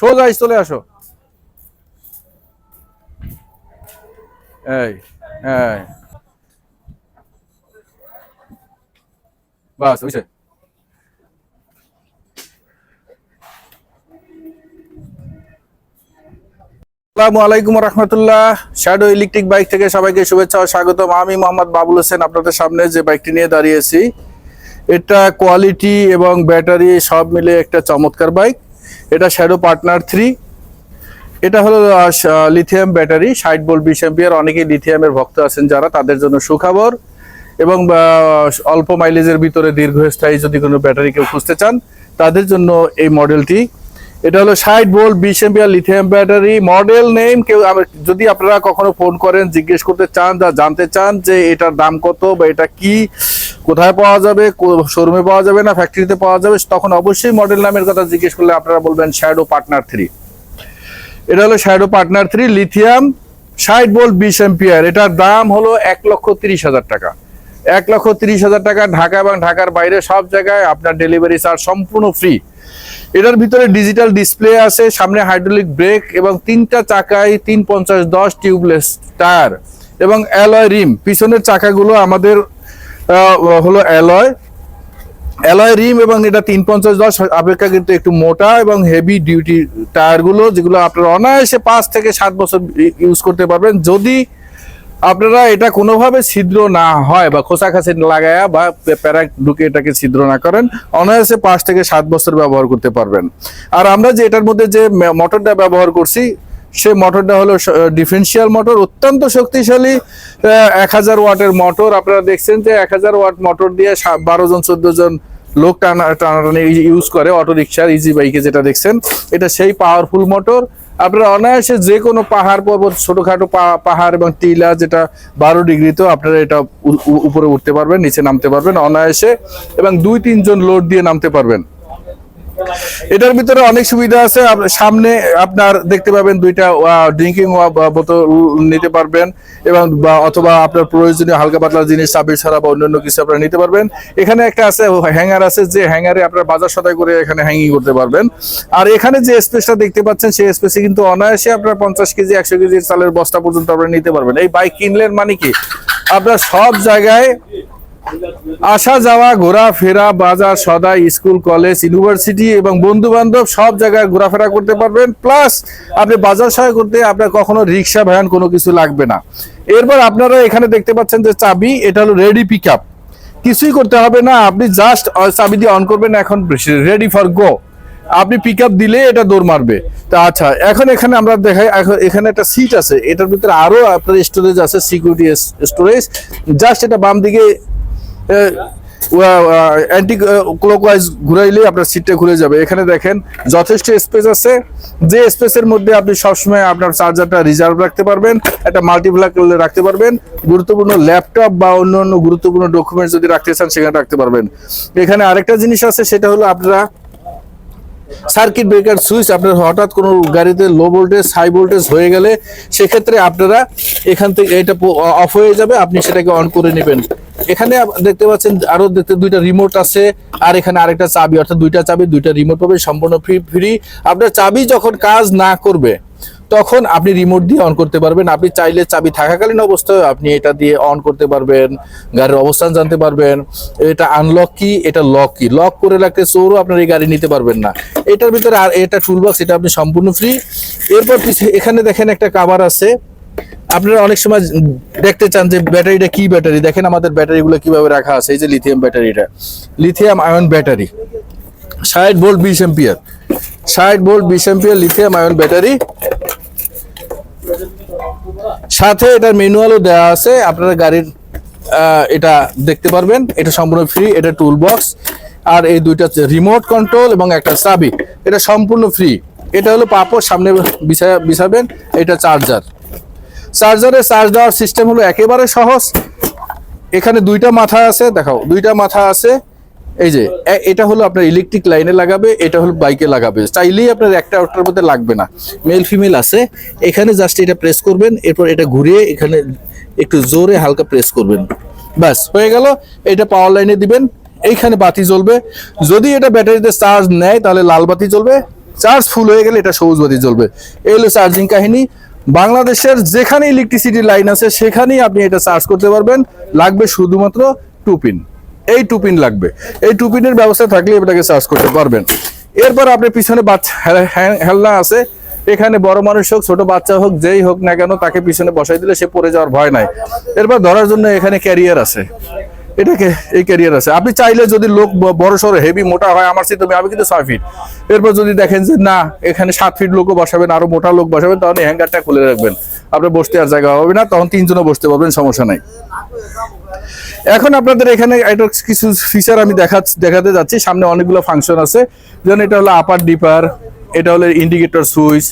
সোজা চলে আসো। এই এই। বাস রহমতুল্লাহ। শ্যাডো ইলেকট্রিক বাইক থেকে সবাইকে শুভেচ্ছা ও স্বাগতম। আমি মোহাম্মদ বাবুল আপনাদের সামনে যে বাইকটি নিয়ে এটা কোয়ালিটি এবং ব্যাটারি সব মিলে একটা চমৎকার বাইক এটা শ্যাডো পার্টনার থ্রি এটা হলো লিথিয়াম ব্যাটারি ষাট বোল্ট বিশ এম্পিয়ার অনেকেই লিথিয়ামের ভক্ত আছেন যারা, তাদের জন্য সুখবর। এবং অল্প মাইলেজের ভিতরে দীর্ঘস্থায়ী যদি কোনো ব্যাটারি কেউ খুঁজতে চান, তাদের জন্য এই মডেলটি এটা হলো ষাট ভোল্ট, বিশ ampere lithium battery model name কেউ যদি আপনারা কখনো ফোন করেন, জিজ্ঞেস করতে চান বা জানতে চান যে এটার দাম কত বা এটা কি, কোথায় পাওয়া যাবে শোরুমে পাওয়া যাবে না ফ্যাক্টরিতে পাওয়া যাবে, তখন অবশ্যই মডেল নামের কথা জিজ্ঞেস করলে আপনারা বলবেন শ্যাডো পার্টনার থ্রি এটা হলো শ্যাডো পার্টনার থ্রি লিথিয়াম ষাট ভোল্ট, বিশ এম্পিয়ার। এটার দাম হলো এক লক্ষ তিরিশ হাজার টাকা। এক লক্ষ তিরিশ হাজার টাকা ঢাকা এবং ঢাকার বাইরে সব জায়গায় আপনার ডেলিভারি চার্জ সম্পূর্ণ ফ্রি এটার ভিতরে ডিজিটাল ডিসপ্লে আছে, সামনে হাইড্রোলিক ব্রেক এবং তিনটা চাকায় তিন পঞ্চাশ দশ টিউবলেস টায়ার এবং অ্যালয় রিম পিছনের চাকাগুলো আমাদের হলো অ্যালয় অ্যালয় রিম এবং এটা তিন পঞ্চাশ দশ আপেক্ষা কিন্তু একটু মোটা এবং হেভি ডিউটি টায়ারগুলো যেগুলো আপনারা অনায়াসে পাঁচ থেকে সাত বছর ইউজ করতে পারবেন। যদি আপনারা এটা কোনোভাবে ছিদ্র না হয় বা খোসাখাসি লাগায়া বা প্যারাক ঢুকে এটাকে ছিদ্র না করেন, অনায়াসে পাঁচ থেকে সাত বছর ব্যবহার করতে পারবেন। আর আমরা যে এটার মধ্যে যে মোটরটা ব্যবহার করছি, সে মোটরটা হলো ডিফারেন্সিয়াল মোটর অত্যন্ত শক্তিশালী এক হাজার ওয়াটের মোটর আপনারা দেখছেন যে এক হাজার ওয়াট মোটর দিয়ে বারো জন, চোদ্দ জন লোক টানা, টানাটানি ইউজ করে অটো রিক্সার ইজি বাইকে যেটা দেখছেন, এটা সেই পাওয়ারফুল মোটর আপনারা অনায়াসে যে কোনো পাহাড় পর্বত, ছোটখাটো পাহাড় এবং টিলা যেটা বারো ডিগ্রি তো, আপনারা এটা উপরে উঠতে পারবেন, নিচে নামতে পারবেন অনায়াসে এবং দুই, তিনজন লোড দিয়ে নামতে পারবেন। এটার ভিতরে অনেক সুবিধা আছে। সামনে আপনার দেখতে পাবেন দুইটা ড্রিঙ্কিং বোতল নিতে পারবেন এবং অথবা আপনার প্রয়োজনীয় হালকা পাতলা জিনিস চাবি ছাড়া বা অন্যান্য কিছু আপনারা নিতে পারবেন। এখানে একটা আছে হ্যাঙ্গার আছে, যে হ্যাঙ্গারে আপনার বাজার সদাই করে এখানে হ্যাঙ্গিং করতে পারবেন। আর এখানে যে স্পেসটা দেখতে পাচ্ছেন, সেই স্পেসে কিন্তু অনায়াসে আপনার পঞ্চাশ কেজি, একশো কেজি চালের বস্তা পর্যন্ত আপনারা নিতে পারবেন। এই বাইক কিনলেন মানে কি? আপনার সব জায়গায় আসা যাওয়া, ঘোরাফেরা, বাজার সদাই স্কুল, কলেজ, ইউনিভার্সিটি এবং বন্ধু বান্ধব সব জায়গায় ঘোরাফেরা করতে পারবেন। প্লাস আপনি বাজার সহায় করতে আপনার কখনো রিক্সা, ভ্যান কোনো কিছু লাগবে না। এরপর আপনারা এখানে দেখতে পাচ্ছেন যে চাবি, এটা হলো রেডি পিক কিছুই করতে হবে না, আপনি জাস্ট চাবি দিয়ে অন করবেন, এখন রেডি ফর গো আপনি পিক আপ দিলে এটা দৌড় মারবে। তা আচ্ছা এখন এখানে আমরা দেখাই, এখন এখানে একটা সিট আছে। এটার ভিতরে আরও আপনার স্টোরেজ আছে সিকিউরিটি স্টোরেজ জাস্ট এটা বাম দিকে অ্যান্টি ক্লকওয়াইজ ঘুরাইলে আপনার সিটটা ঘুরে যাবে। এখানে দেখেন, যথেষ্ট স্পেস আছে। যে স্পেসের মধ্যে আপনি সবসময় আপনার চার্জারটা রিজার্ভ রাখতে পারবেন, একটা মাল্টিপ্লাক রাখতে পারবেন, গুরুত্বপূর্ণ ল্যাপটপ বা অন্য অন্য গুরুত্বপূর্ণ ডকুমেন্ট যদি রাখতে চান, সেখানে রাখতে পারবেন। এখানে আরেকটা জিনিস আছে, সেটা হলো আপনারা সার্কিট ব্রেকার সুইচ আপনার হঠাৎ কোনো গাড়িতে লো ভোল্টেজ হাই ভোল্টেজ হয়ে গেলে, সেক্ষেত্রে আপনারা এখান থেকে এটা অফ হয়ে যাবে, আপনি সেটাকে অন করে নেবেন। এখানে দেখতে পাচ্ছেন আরও দেখতে দুইটা রিমোট আছে, আর এখানে আরেকটা চাবি, অর্থাৎ দুইটা চাবি, দুইটা রিমোট পাবে সম্পূর্ণ ফ্রি ফ্রি আপনার চাবি যখন কাজ না করবে, তখন আপনি রিমোট দিয়ে অন করতে পারবেন। আপনি চাইলে চাবি থাকাকালীন অবস্থায় আপনি এটা দিয়ে অন করতে পারবেন, গাড়ির অবস্থান জানতে পারবেন। এটা আনলক কি এটা লক কি লক করে রাখতে চোরও আপনার এই গাড়ি নিতে পারবেন না। এটার ভিতরে আর এটা টুলবক্স এটা আপনি সম্পূর্ণ ফ্রি এরপর এখানে দেখেন একটা কাভার আছে। আপনারা অনেক সময় দেখতে চান যে ব্যাটারিটা কি ব্যাটারি? দেখেন আমাদের ব্যাটারিগুলো কীভাবে রাখা আছে, এই যে লিথিয়াম ব্যাটারিটা। Lithium ion battery. ষাট ভোল্ট বিশ এম্পিয়ার ষাট ভোল্ট বিশ এম্পিয়ার লিথিয়াম আয়ন ব্যাটারি। সাথে এটার ম্যানুয়ালও দেওয়া আছে, আপনারা গাড়ির এটা দেখতে পারবেন। এটা সম্পূর্ণ ফ্রি এটা টুল বক্স আর এই দুইটা রিমোট কন্ট্রোল এবং একটা চাবি। এটা সম্পূর্ণ ফ্রি এটা হলো পাপড়, সামনে বিছা- বিছাবেন, এটা চার্জার চার্জারে চার্জ দেওয়ার সিস্টেম হলো একেবারে সহজ। এখানে দুইটা মাথা আছে, দেখাও, দুইটা মাথা আছে। এই যে এটা হলো আপনার ইলেকট্রিক লাইনে লাগাবে, এটা হলো বাইকে লাগাবে। চাইলেই আপনার একটা ওটার মধ্যে লাগবে না। মেল ফিমেল আছে। এখানে জাস্ট এটা প্রেস করবেন, এরপর এটা ঘুরিয়ে এখানে একটু জোরে হালকা প্রেস করবেন। ব্যাস, হয়ে গেল। এটা পাওয়ার লাইনে দিবেন। এইখানে বাতি জ্বলবে। যদি এটা ব্যাটারিতে চার্জ নেয়, তাহলে লাল বাতি জ্বলবে। চার্জ ফুল হয়ে গেলে এটা সবুজ বাতি জ্বলবে। এই হলো চার্জিং কাহিনী। বাংলাদেশের যেখানে ইলেকট্রিসিটি লাইন আছে, সেখানেই আপনি এটা চার্জ করতে পারবেন। লাগবে শুধুমাত্র টু পিন এই টু পিন লাগবে। এই টু পিনের ব্যবস্থা থাকলে এটাকে চার্জ করতে পারবেন। এরপর আপনার পিছনে বাচ্চা হেল- হ্যাঁ- হেলনা আছে। এখানে বড় মানুষ হোক, ছোট বাচ্চা হোক, যেই হোক না কেন, তাকে পিছনে বসাই দিলে সে পড়ে যাওয়ার ভয় নাই। এরপর ধরার জন্য এখানে ক্যারিয়ার আছে। এটাকে এই ক্যারিয়ার আছে। আপনি চাইলে যদি লোক বড় সড়ো হেভি মোটা হয়, আমার সাথে আমি কিন্তু ছয় ফিট এরপর যদি দেখেন যে, না, এখানে সাত ফিট লোকও বসাবেন, আরও মোটা লোক বসাবেন তখন হ্যাঙ্গারটা খুলে রাখবেন। আপনার বসতে আর জায়গা হবে না, তখন তিনজনও বসতে পারবেন, সমস্যা নাই। এখন আপনাদের এখানে এটা কিছু ফিচার আমি দেখা, দেখাতে যাচ্ছি। সামনে অনেকগুলো ফাংশন আছে। যেমন এটা হলো আপার ডিপার এটা হলো ইন্ডিকেটর সুইচ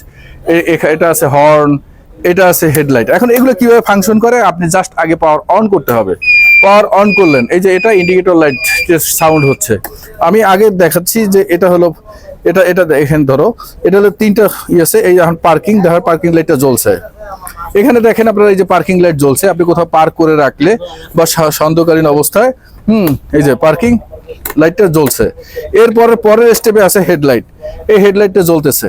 এটা আছে হর্ন এটা আছে হেডলাইট এখন এগুলো কীভাবে ফাংশন করে? আপনি জাস্ট আগে পাওয়ার অন করতে হবে। পাওয়ার অন করলেন। এই যে এটা ইন্ডিকেটর লাইট যে সাউন্ড হচ্ছে। আমি আগে দেখাচ্ছি যে এটা হলো, এটা এটা এখানে ধরো, এটা হলো তিনটা ইয়ে আছে, এই এখন পার্কিং দেখার পার্কিং লাইটটা জ্বলছে। এখানে দেখেন আপনার এই যে পার্কিং লাইট জ্বলছে, আপনি কোথাও পার্ক করে রাখলে বা সন্ধ্যকালীন অবস্থায়, হুম, এই যে পার্কিং লাইটটা জ্বলছে। এরপরে পরের স্টেপে আছে হেডলাইট এই হেডলাইটটা জ্বলতেছে।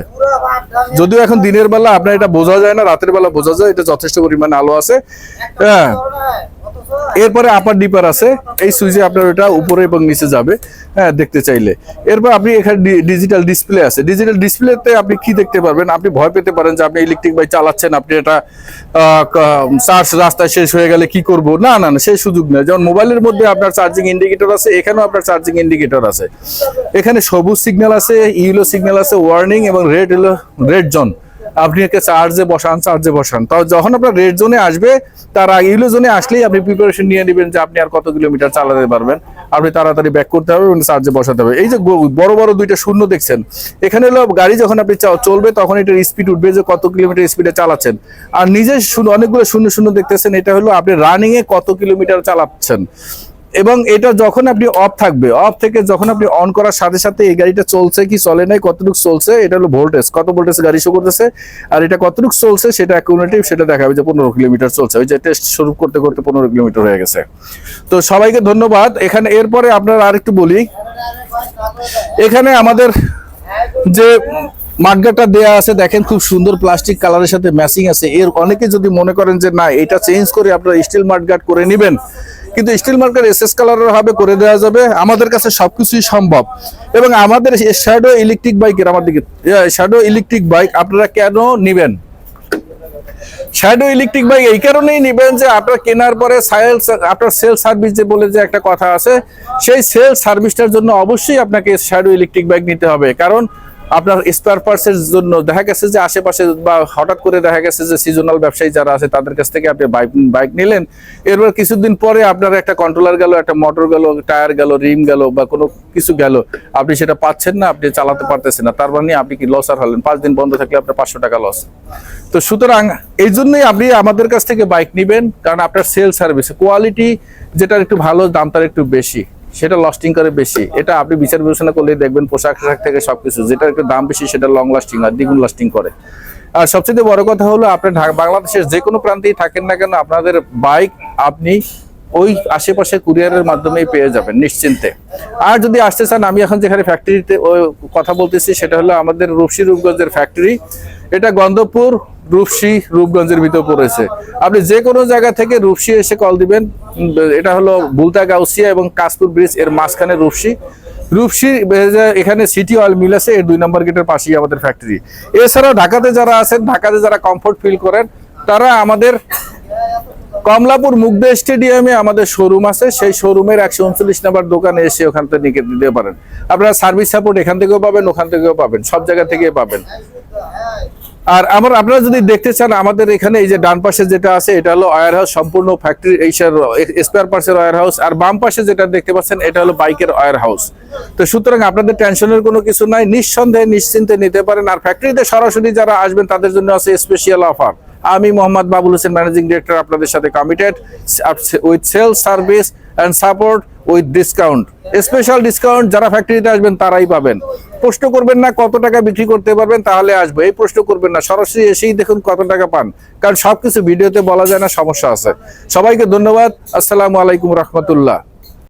যদিও এখন দিনের বেলা, আপনার এটা বোঝা যায় না, রাতের বেলা বোঝা যায়, এটা যথেষ্ট পরিমাণে আলো আছে। হ্যাঁ। এরপরে আপার ডিপার আছে। এই সুইচে আপনার ওটা উপরে এবং নিচে যাবে। হ্যাঁ দেখতে চাইলে। এরপর আপনি এখানে ডিজিটাল ডিসপ্লে আছে। ডিজিটাল ডিসপ্লেতে আপনি কি দেখতে পারবেন? আপনি ভয় পেতে পারেন যে আপনি ইলেকট্রিক বাইক চালাচ্ছেন, আপনি এটা চার্জ রাস্তায় শেষ হয়ে গেলে কি করব? না না না, সেই সুযোগ নেই। যেমন মোবাইলের মধ্যে আপনার চার্জিং ইন্ডিকেটর আছে, এখানেও আপনার চার্জিং ইন্ডিকেটর আছে। এখানে সবুজ সিগন্যাল আছে ইউলো সিগন্যাল আছে ওয়ার্নিং এবং রেড রেড জোন আপনি একে চার্জে বসান চার্জে বসান। তো যখন আপনার রেড জোনে আসবে, তার ইউলো জোনে আসলেই আপনি প্রিপারেশন নিয়ে নেবেন যে আপনি আর কত কিলোমিটার চালাতে পারবেন। আপনি তাড়াতাড়ি ব্যাক করতে হবে এবং চার্জে বসাতে হবে। এই যে বড় বড় দুইটা শূন্য দেখছেন, এখানে হলো গাড়ি যখন আপনি চলবে, তখন এটার স্পিড উঠবে যে কত কিলোমিটার স্পিডে চালাচ্ছেন। আর নিজে অনেকগুলো শূন্য শূন্য দেখতেছেন, এটা হলো আপনি রানিংয়ে কত কিলোমিটার চালাচ্ছেন। এবং এটা যখন আপনি অফ থাকবে অফ থেকে যখন আপনি অন করার সাথে সাথে এই গাড়িটা চলছে কি, চলে নাই, কতটুকু চলছে, এটা হলো ভোল্টেজ কত ভোল্টেজ গাড়ি শো করতেছে, আর এটা কতটুকু চলছে সেটা অ্যাকুরেটিভ সেটা দেখাবে যে পনেরো কিলোমিটার চলছে। ওই যে টেস্ট শুরু করতে করতে পনেরো কিলোমিটার হয়ে গেছে। তো সবাইকে ধন্যবাদ। এখানে এরপরে আপনার আরেকটু বলি। এখানে আমাদের যে মার্গাটা দেয়া আছে, দেখেন খুব সুন্দর প্লাস্টিক কালারের সাথে ম্যাচিং আছে। এর অনেকে যদি মনে করেন যে, না, এটা চেঞ্জ করে আপনারা স্টিল মার্গার্ড করে নেবেন কিন্তু স্টিল মার্কার এস এস কালারের হবে করে দেওয়া যাবে। আমাদের কাছে সবকিছুই সম্ভব। এবং আমাদের শ্যাডো ইলেকট্রিক বাইকের আমার দিকে শ্যাডো ইলেকট্রিক বাইক আপনারা কেন নিবেন? শ্যাডো ইলেকট্রিক বাইক এই কারণেই নিবেন যে আপনার কেনার পরে সেলস আপনার সেল সার্ভিস যে বলে যে একটা কথা আছে, সেই সেল সার্ভিসটার জন্য অবশ্যই আপনাকে শ্যাডো ইলেকট্রিক বাইক নিতে হবে। কারণ আপনার স্পেয়ার পার্টসের জন্য দেখা গেছে যে আশেপাশে বা হঠাৎ করে দেখা গেছে যে সিজনাল ব্যবসায়ী যারা আছে, তাদের কাছ থেকে আপনি বাইক বাইক নিলেন। এরপর কিছুদিন পরে আপনার একটা কন্ট্রোলার গেল, একটা মোটর গেল টায়ার গেল রিম গেল বা কোনো কিছু গেল। আপনি সেটা পাচ্ছেন না, আপনি চালাতে পারতেছেন না। তার মানে আপনি কি লসার হলেন? পাঁচ দিন বন্ধ থাকলে আপনার পাঁচশো টাকা লস তো সুতরাং এই জন্যই আপনি আমাদের কাছ থেকে বাইক নেবেন, কারণ আপনার সেল সার্ভিস কোয়ালিটি যেটার একটু ভালো দাম তার একটু বেশি। সেটা লাস্টিং করে বেশি। এটা আপনি বিচার বিবেচনা করলে দেখবেন পোশাক আশাক থেকে সবকিছু। যেটা একটু দাম বেশি, সেটা লং লাস্টিং আর দ্বিগুণ লাস্টিং করে। আর সবচেয়ে বড় কথা হলো, আপনি বাংলাদেশের যে কোনো প্রান্তেই থাকেন না কেন, আপনাদের বাইক আপনি ওই আশেপাশে কুরিয়ারের মাধ্যমেই পেয়ে যাবেন, নিশ্চিন্তে। আর যদি আসতে চান, আমি এখন যেখানে ফ্যাক্টরিতে কথা বলতেছি, সেটা হলো আমাদের রূপসী রূপগঞ্জের ফ্যাক্টরি এটা গন্ধপুর রূপসী রূপগঞ্জের ভিতর পড়েছে। আপনি যে কোনো জায়গা থেকে রূপসী এসে কল দিবেন এটা হলো বুলতা গাউসিয়া এবং কাশপুর ব্রিজের মাঝখানে রূপসী। রূপসী এখানে সিটি অয়েল মিল আছে এর দুই নম্বর গেটের পাশেই আমাদের ফ্যাক্টরি এছাড়াও ঢাকাতে যারা আছেন, ঢাকাতে যারা কমফোর্ট ফিল করেন, তারা আমাদের কমলাপুর মুগ্ধ স্টেডিয়ামে আমাদের শোরুম আছে। সেই শোরুমের একশো উনচল্লিশ নাম্বার দোকানে এসে ওখান থেকে নিয়ে দিতে পারেন। আপনারা সার্ভিস সাপোর্ট এখান থেকেও পাবেন, ওখান থেকেও পাবেন, সব জায়গা থেকে পাবেন। আর আমার, আপনারা যদি দেখতে চান, আমাদের এখানে এই যে ডান পাশে যেটা আছে, এটা হলো ওয়ার হাউস, সম্পূর্ণ ফ্যাক্টরি এই স্পেয়ার পার্টসের ওয়ার হাউস। আর বাম পাশে যেটা দেখতে পাচ্ছেন, এটা হলো বাইকের ওয়ার হাউস। তো সুতরাং আপনাদের টেনশনের কোনো কিছু নাই, নিঃসন্দেহে নিশ্চিন্তে নিতে পারেন। আর ফ্যাক্টরিতে সরাসরি যারা আসবেন, তাদের জন্য আছে স্পেশাল অফার আমি মোহাম্মদ বাবুল হোসেন ম্যানেজিং ডিরেক্টর আপনাদের সাথে committed with sale service and support with discount special discount যারা ফ্যাক্টরিতে আসবেন, তারাই পাবেন। প্রশ্ন করবেন না কত টাকা বিক্রি করতে পারবেন, তাহলে আসবে। এই প্রশ্ন করবেন না। সরাসরি এসেই দেখুন কত টাকা পান। কারণ সবকিছু ভিডিওতে বলা যায় না, সমস্যা আছে। সবাইকে ধন্যবাদ। আসসালামু আলাইকুম রহমতুল্লাহ।